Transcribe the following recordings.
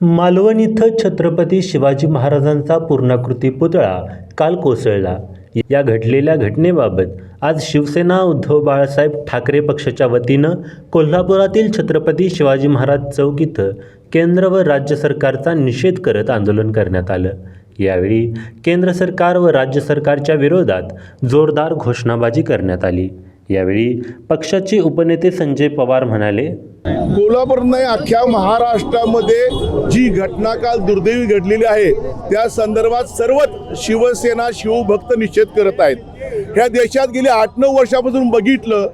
मालवण इथं छत्रपती शिवाजी महाराजांचा पूर्णाकृती पुतळा काल कोसळला. या घडलेल्या घटनेबाबत आज शिवसेना उद्धव बाळासाहेब ठाकरे पक्षाच्या वतीनं कोल्हापुरातील छत्रपती शिवाजी महाराज चौक इथं केंद्र व राज्य सरकारचा निषेध करत आंदोलन करण्यात आलं. यावेळी केंद्र सरकार व राज्य सरकारच्या विरोधात जोरदार घोषणाबाजी करण्यात आली. यावेळी पक्षाचे उपनेते संजय पवार म्हणाले कोल्हापूर नाही अख्ख्या महाराष्ट्रामध्ये जी घटना काल दुर्दैवी घडलेली आहे त्या संदर्भात सर्वच शिवसेना शिवभक्त निषेध करत आहेत. ह्या देशात गेले आठ नऊ वर्षापासून बघितलं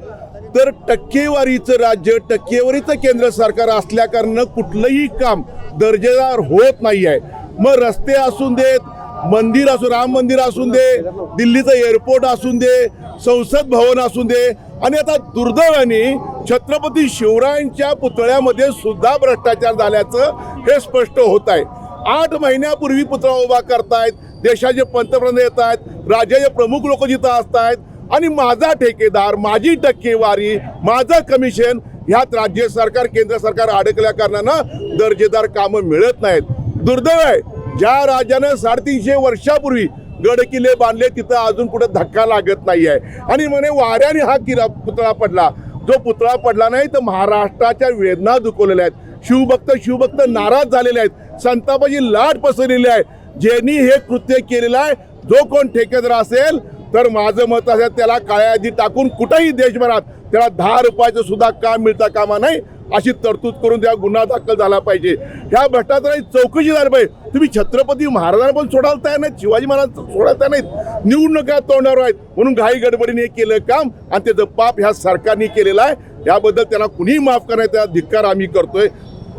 तर टक्केवारीचं राज्य टक्केवारीचं केंद्र सरकार असल्याकारणं कुठलंही काम दर्जेदार होत नाही आहे मग रस्ते असून देत मंदिर असू राम मंदिर असून दे दिल्लीचं एअरपोर्ट असून दे संसद भवन असून दे. आणि आता दुर्दैवाने छत्रपती शिवरायांच्या पुतळ्यामध्ये सुद्धा भ्रष्टाचार झाल्याचं हे स्पष्ट होत आहे. आठ महिन्यापूर्वी पुतळा उभा करतायत देशाचे पंतप्रधान येत आहेत राज्याचे प्रमुख लोक जिथं असतायत. आणि माझा ठेकेदार माझी टक्केवारी माझं कमिशन ह्यात राज्य सरकार केंद्र सरकार अडकल्या कारणानं दर्जेदार कामं मिळत नाहीत. दुर्दैव आहे ज्या राजानं साडेतीनशे वर्षापूर्वी गड किल्ले बांधले तिथं अजून कुठं धक्का लागत नाही आहे आणि म्हणे वाऱ्याने हा किरा पुतळा पडला. जो पुतळा पडला नाही तर महाराष्ट्राच्या वेदना दुखवलेल्या आहेत. शिवभक्त शिवभक्त नाराज झालेले आहेत. संतापाची लाट पसरलेली आहे. ज्यांनी हे कृत्य केलेलं आहे जो कोण ठेकेदार असेल तर माझं मत असेल त्याला काळ्या यादी टाकून कुठंही देशभरात त्याला दहा रुपयाचं सुद्धा काम मिळता कामा नाही अशी तरतूद करून त्या गुन्हा दाखल झाला पाहिजे. ह्या भ्रष्टाचाराची चौकशी झाली पाहिजे. तुम्ही छत्रपती महाराजांना पण सोडायला तयार नाहीत शिवाजी महाराज सोडायला तयार नाहीत. निवडणुका तोंडावर आहेत. म्हणून घाई गडबडीने केलं काम आणि त्याचं पाप ह्या सरकारने केलेलं आहे. याबद्दल त्यांना कुणीही माफ करण्याचा धिक्कार आम्ही करतोय.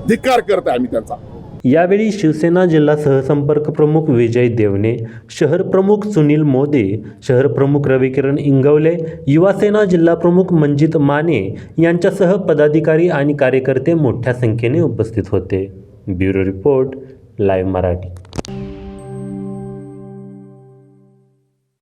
धिक्कार करतोय आम्ही त्यांचा. यावेळी शिवसेना जिल्हा सहसंपर्क प्रमुख विजय देवणे शहर प्रमुख सुनील मोदे शहर प्रमुख रविकिरण इंगवले युवासेना जिल्हा प्रमुख मंजित माने यांच्यासह पदाधिकारी आणि कार्यकर्ते मोठ्या संख्येने उपस्थित होते. Bureau report live Marathi.